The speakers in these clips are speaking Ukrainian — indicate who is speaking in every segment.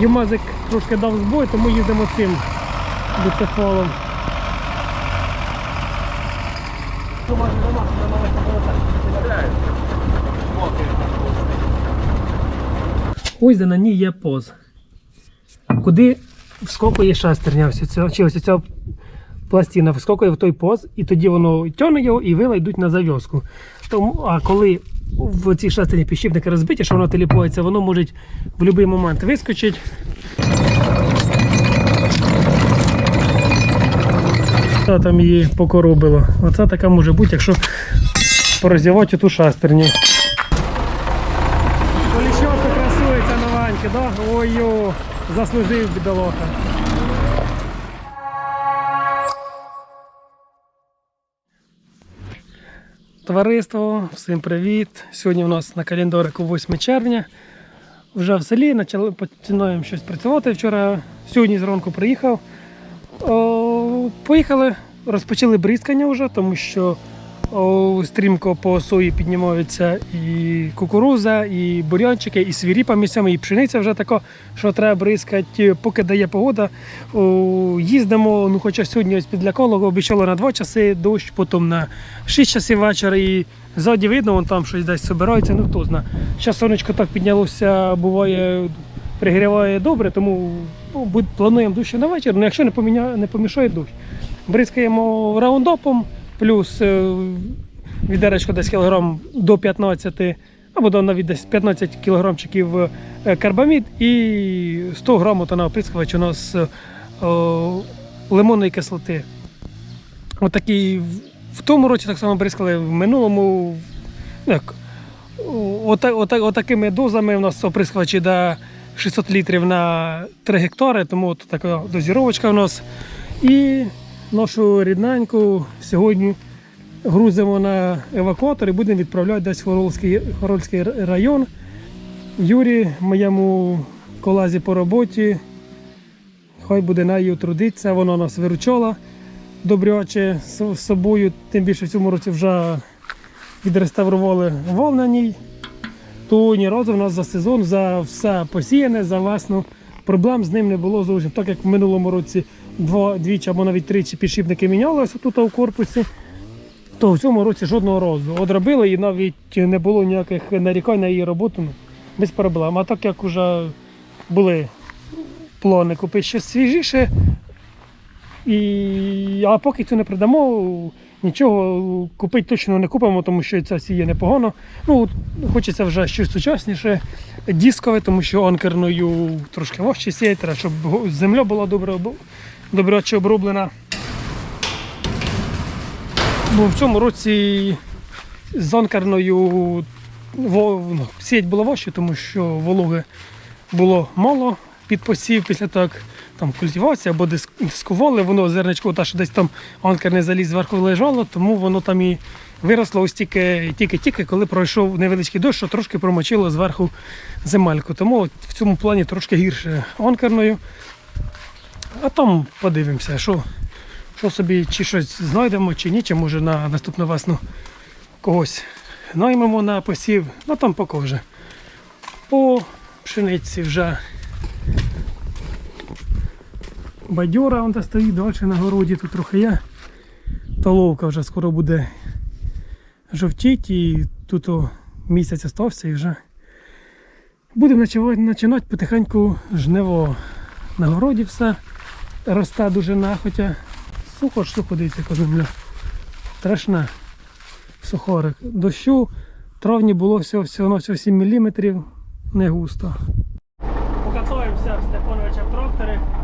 Speaker 1: Юмазик трошки дав збой, тому їздимо цим буцефалом. Ось де на ній є поз. Куди вскокує шестерня, чи ось ця пластина вскокує в той поз, і тоді воно тягне його і вила йдуть на зав'язку. Тому, а коли в цій шестерні підшипники розбиті, що воно телепується, воно може в будь-який момент вискочити. Та там її покоробило. Оце така може бути, якщо пороздівати ту шестерню. Поліщовка красується новеньке, да? Ой-йо, заслужив бідолоха. Товариство, всім привіт! Сьогодні у нас на календарику 8 червня. Вже в селі почали починаємо щось працювати. Вчора, сьогодні зранку приїхав. О, поїхали, розпочали бризкання вже, тому що стрімко по сої піднімаються і кукуруза, і бурянчики, і свіріпа місцями, і пшениця вже така, що треба бризкати. Поки дає погода, їздимо. Ну, хоча сьогодні ось підлякало, обіцяло на 2 часи дощ, потім на 6 часів вечора. І ззаді видно, вон там щось десь збирається, ну хто знає. Зараз сонечко так піднялося, буває, пригріває добре, тому ну, плануємо дощ на вечір. Ну, якщо не, поміня, не помішає дощ. Бризкаємо раундопом, плюс е, відеречко десь кілограм до 15, або до навіть десь 15 кілограмчиків е, карбамід і 100 грамів та оприскувач у нас е, о, лимонної кислоти. Отакі в- тому році так само бризкали, в минулому. ну, Як, ота, ота, отакими дозами у нас оприскувачі до 600 літрів на 3 гектари, тому от така дозіровочка у нас. І нашу рідненьку сьогодні грузимо на евакуатор і будемо відправляти десь в Хорольський, Хорольський район. Юрі, моєму колазі по роботі, хай буде нею трудитися, вона нас виручала добряче з собою, тим більше в цьому році вже відреставрували вал на ній. То ні разу в нас за сезон, за все посіяне, за весну. Проблем з ним не було зовсім. Так як в минулому році два, двічі або навіть тричі підшипники мінялися тут у корпусі, то в цьому році жодного разу. Одробили і навіть не було ніяких нарікань на її роботу. Без проблем. А так як вже були плани купити щось свіжіше, і... А поки цю не продамо, нічого купити точно не купимо, тому що ця сіє непогано. Ну, хочеться вже щось сучасніше, дискове, тому що анкерною трошки важче сіяти, щоб земля була добре, добряче оброблена. Бо в цьому році з анкерною ну, сіять було важче, тому що вологи було мало під посів після як там культивація або диск- дискували, воно зерничко та що десь там анкер не заліз зверху лежало, тому воно там і виросло ось тільки, тільки-тільки, коли пройшов невеличкий дощ, що трошки промочило зверху земельку. Тому в цьому плані трошки гірше анкерною. А там подивимося, що, що собі, чи щось знайдемо, чи ні, чи може на наступну весну когось наймемо на посів, ну там покаже. По пшениці вже бадьора вон та стоїть далі на городі, тут трохи є. Толовка вже скоро буде жовтіти і тут о, місяць остався і вже будемо починати потихеньку жниво. На городі все росте дуже нахотя. Сухо ж сухо дивіться, яка земля. Страшна. Сухорик. Дощу травні було всього, всього, всього 7 мм, не густо. Покатуємося в Степановича в тракторі.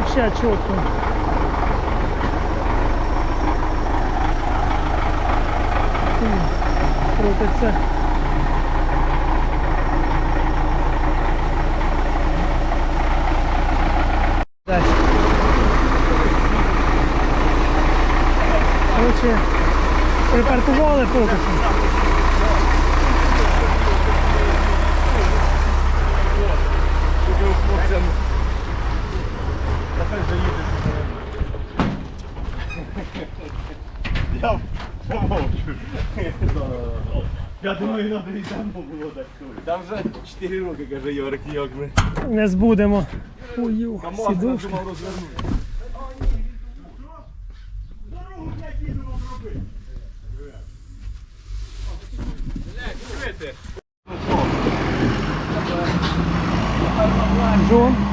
Speaker 1: Вообще чітко. М, Крутиться. Далі. Короче, припаркували поки.
Speaker 2: Я помовчу. Я думаю, надо і там було так. Там вже 4 роки, каже Йорик, як ми.
Speaker 1: Не збудемо. Ой,
Speaker 2: КамАЗ
Speaker 1: сідушки.
Speaker 2: думав розвернути.
Speaker 1: Джон. Все, запаковано,
Speaker 3: Ні, ні, ні, та
Speaker 1: надійно.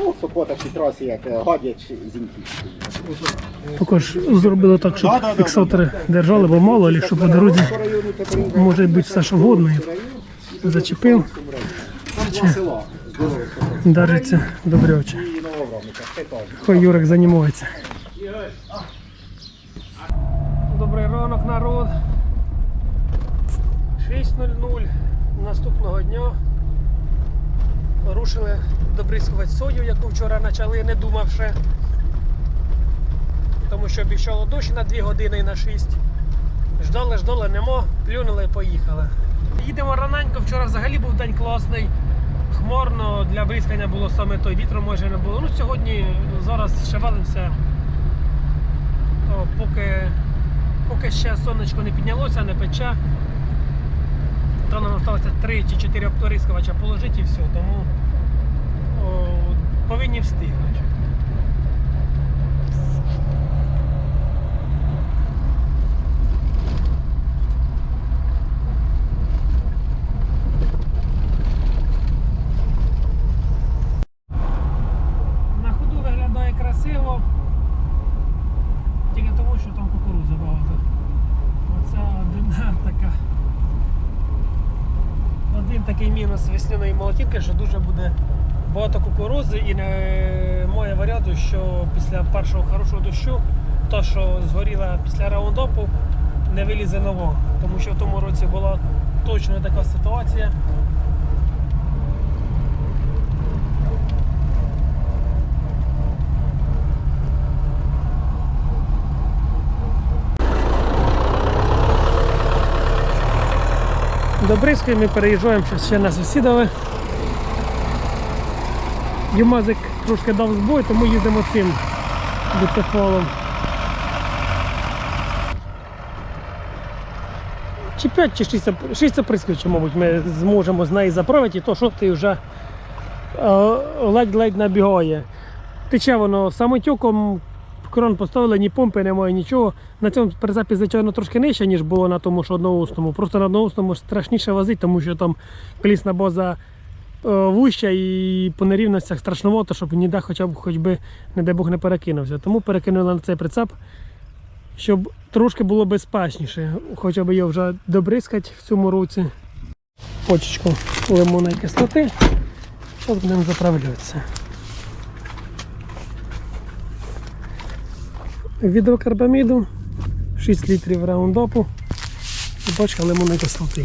Speaker 3: Ну, субота всі троси, як е, ходять зіньки.
Speaker 1: Також зробили так, щоб фіксатори держали, бо мало ли, що по дорозі може бути все, що вгодно. Зачепив, держиться добряче. Хай Юрик займається. Добрий ранок, народ. 6.00 наступного дня. Рушили добризкувати сою, яку вчора почали, не думавши. Тому що обіцяло дощ на 2 години і на 6. Ждали, ждали, нема, плюнули і поїхали. Їдемо раненько, вчора взагалі був день класний. Хмарно для бризкання було саме той, вітру майже не було. Ну сьогодні зараз шевелимося. О, поки, поки ще сонечко не піднялося, не пече. То нам залишилося 3 чи 4 обторискувача положити і все. Тому о, повинні встигнути. На ходу виглядає красиво. Тільки тому, що там кукурудзи багато. Оця одна така. Один такий мінус весняної молотівки, що дуже буде багато кукурузи і немає варіанту, що після першого хорошого дощу, то що згоріла після раундопу, не вилізе нового. Тому що в тому році була точно така ситуація. До Бризької ми переїжджаємо щось ще на сусідове. Юмазик трошки дав збой, тому їздимо цим буцефалом. Чи 5 чи 6, 6 оприскувачів, мабуть, ми зможемо з неї заправити, і то шостий вже е, ледь-ледь набігає. Тече воно самотюком, крон поставили, ні помпи немає, нічого. На цьому прицепі, звичайно, трошки нижче, ніж було на тому, що одноусному. Просто на одноусному страшніше возити, тому що там колісна база е, вуща і по нерівностях страшновато, щоб ніде хоча б хоч би, не дай Бог, не перекинувся. Тому перекинули на цей прицеп, щоб трошки було безпечніше. Хоча б його вже добризкати в цьому році. Почечку лимонної кислоти. Зараз будемо заправлятися. Відеокарбаміду, 6 літрів раундопу і бочка лимонної кислоти.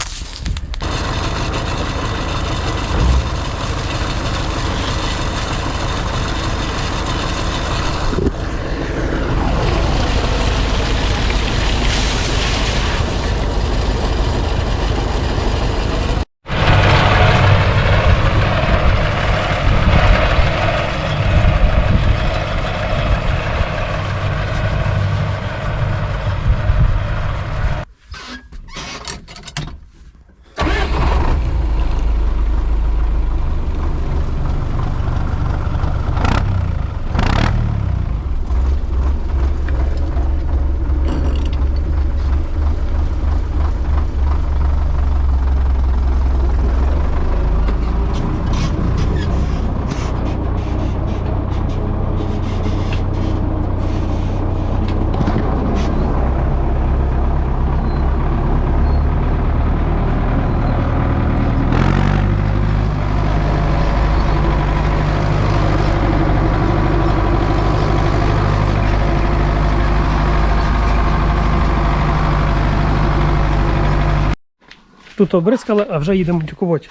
Speaker 1: Тут обрискали, а вже їдемо тюкувати.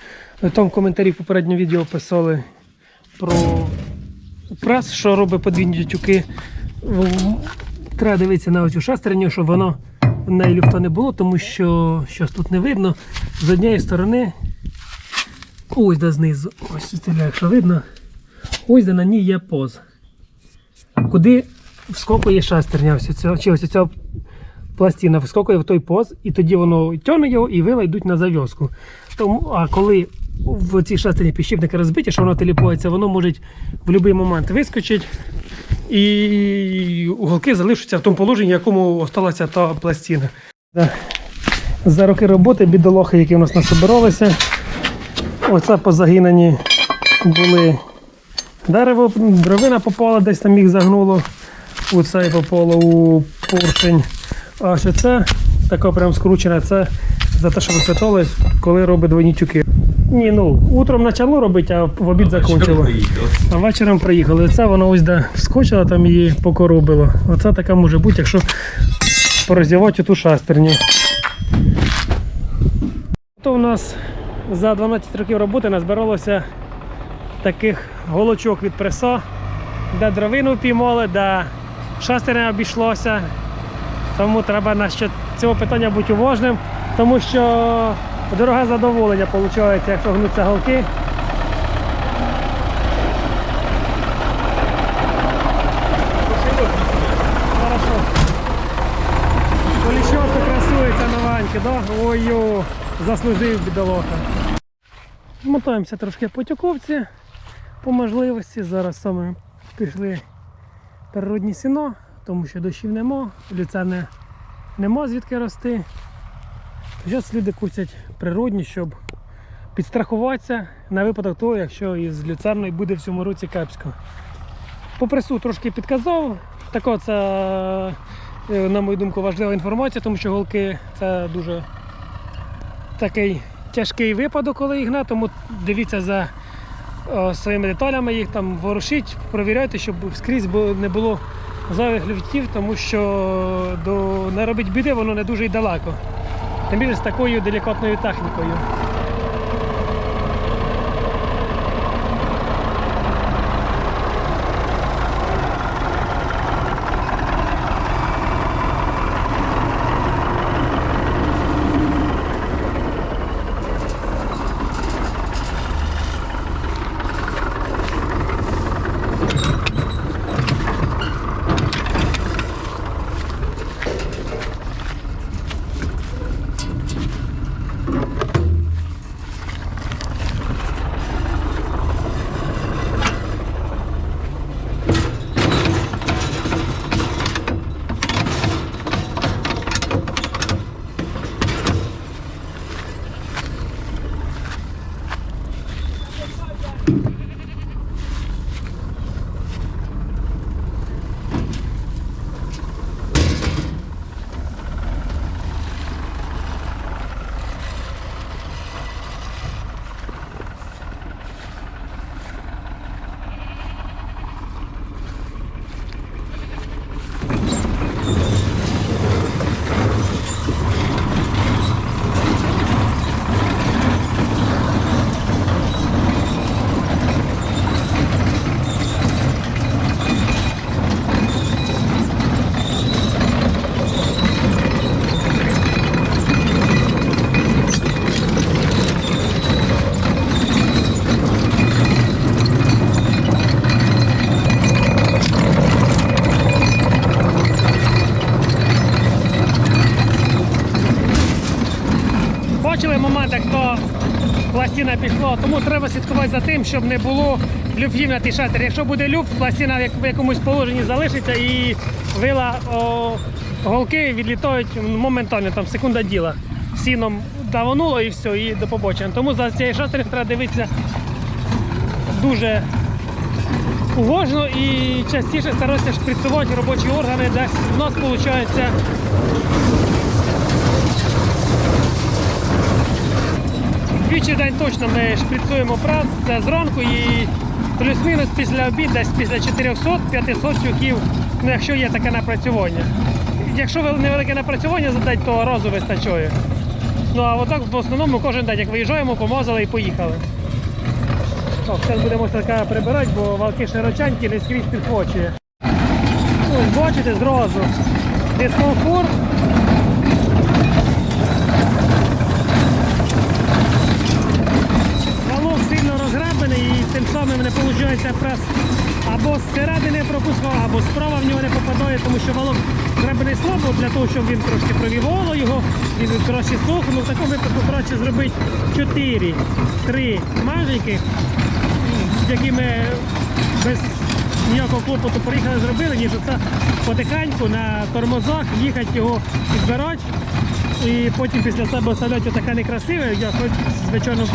Speaker 1: Там в коментарі в попередньому відео писали про прес, що робить подвійні тюки. В- Треба дивитися на оцю шестерню, щоб воно в неї люфта не було, тому що щось тут не видно. З однієї сторони, ось де знизу, ось якщо видно, ось де на ній є поз. Куди вскокує шестерня, ось ця, чи ось ця пластина вскокує в той поз, і тоді воно тягне його і вила йдуть на зав'язку. Тому, а коли в цій шестерні підшипники розбиті, що воно телепується, воно може в будь-який момент вискочить, і уголки залишаться в тому положенні, в якому осталася та пластина. За роки роботи бідолохи, які в нас насобиралися, оце позагинані були дерево, дровина попала, десь там їх загнуло, у цей попало у поршень. А ось це таке прям скручене, це за те, що випитали, коли робить двойні тюки. Ні, ну, утром почало робити, а в обід закінчило. А вечором приїхали. Це воно ось де вскочило, там її покоробило. Оце така може бути, якщо пороздівати ту шестерню. То у нас за 12 років роботи назбиралося таких голочок від преса, де дровину впіймали, де шестерня обійшлося. Тому треба на що цього питання бути уважним, тому що дороге задоволення виходить, якщо гнуться голки. Поліщовка красується новеньке, да? Ой-ой, заслужив бідолоха. Мотаємося трошки по тюковці по можливості. Зараз саме пішли природні сіно, тому що дощів нема, люцерне нема звідки рости. Зараз люди кусять природні, щоб підстрахуватися на випадок того, якщо із люцерною буде в цьому році кепсько. По пресу трошки підказав. Тако це, е, на мою думку, важлива інформація, тому що голки це дуже такий тяжкий випадок, коли їх гне, тому дивіться за е, своїми деталями, їх там ворушіть, провіряйте, щоб скрізь не було зайвих люфтів, тому що до не робить біди, воно не дуже й далеко. Тим більше з такою делікатною технікою. Пластина пішла, тому треба слідкувати за тим, щоб не було люфтів на тій шатері. Якщо буде люфт, пластина в якомусь положенні залишиться і вила о, голки відлітають моментально, там секунда діла. Сіном давануло і все, і до побочення. Тому за цією шастером треба дивитися дуже уважно і частіше старатися шприцувати робочі органи, де в нас виходить Двічі в день точно ми шприцуємо прес, це зранку і плюс-мінус після обід, десь після 400-500 тюків, ну, якщо є таке напрацювання. Якщо невелике напрацювання за день, то разу вистачає. Ну а отак в основному кожен день, як виїжджаємо, помазали і поїхали. Так, зараз будемо така прибирати, бо валки широченькі, не скрізь підхочує. Ось бачите зразу. Дискомфорт. Тим самим не виходить прес або зсередини пропускав, або справа в нього не попадає, тому що валок зграблений слабо для того, щоб він трошки провівало його, він краще сохнув. В такому випадку краще зробити 4, 3 мажики, з якими без ніякого клопоту приїхали зробили, ніж оце потихеньку на тормозах їхати його підбирати і потім після себе оставляти таке некрасиве. Я хоч, звичайно,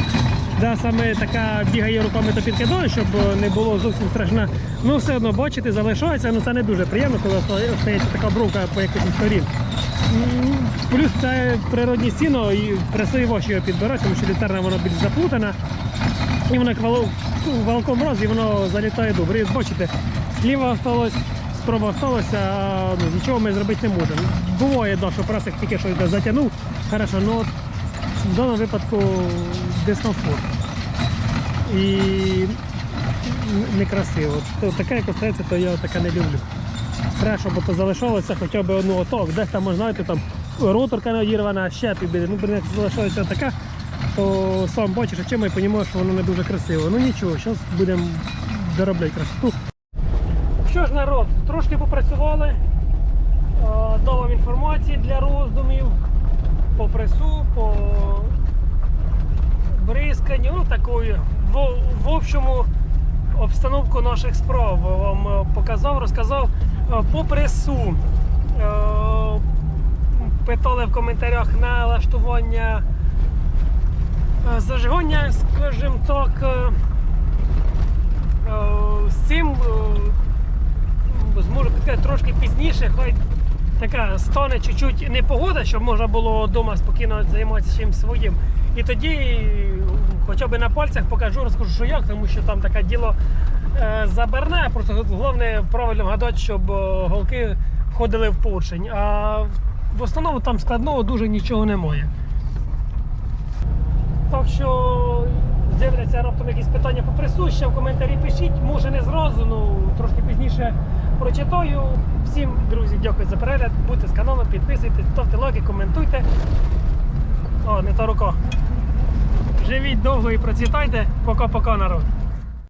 Speaker 1: да, саме така бігає руками то підкидаю, щоб не було зовсім страшно. Ну все одно бачите, залишається, ну це не дуже приємно, коли остається така бровка по якихось сторін. Плюс це природні стіно і пресує важче його підбирати, тому що літерна вона більш заплутана. І воно як ну, валком раз, і воно залітає добре. І бачите, зліва осталось, справа осталося, а ну, нічого ми зробити не можемо. Буває, да, що прасик тільки щось десь затягнув, хорошо, але в даному випадку дискомфорт. І некрасиво. То, таке, як остається, то я таке не люблю. Треба, щоб то залишалося хоча б ну, оток, десь там, можна там роторка не одірвана, щепі біде. Ну, як залишається така, то сам бачиш очима і розумієш, що воно не дуже красиво. Ну нічого, зараз будемо доробляти красоту. Що ж, народ, трошки попрацювали. Е, Дав вам інформації для роздумів по пресу, по бризканню, ну такою в, в общому обстановку наших справ вам е, показав, розказав Е, по пресу. Е, Питали в коментарях налаштування зажигання, скажімо так. З цим зможу підказати трошки пізніше, хай така стане чуть-чуть непогода, щоб можна було вдома спокійно займатися чимось своїм. І тоді хоча б на пальцях покажу, розкажу, що як, тому що там таке діло е, заберне. Просто головне правильно вгадати, щоб е, голки входили в поршень. А в основному там складного дуже нічого немає. Так що дивляться раптом якісь питання по пресу, в коментарі пишіть, може не зразу, ну трошки пізніше прочитаю. Всім, друзі, дякую за перегляд. Будьте з каналом, підписуйтесь, ставте лайки, коментуйте. О, не та рука. Живіть довго і процвітайте. Пока-пока, народ.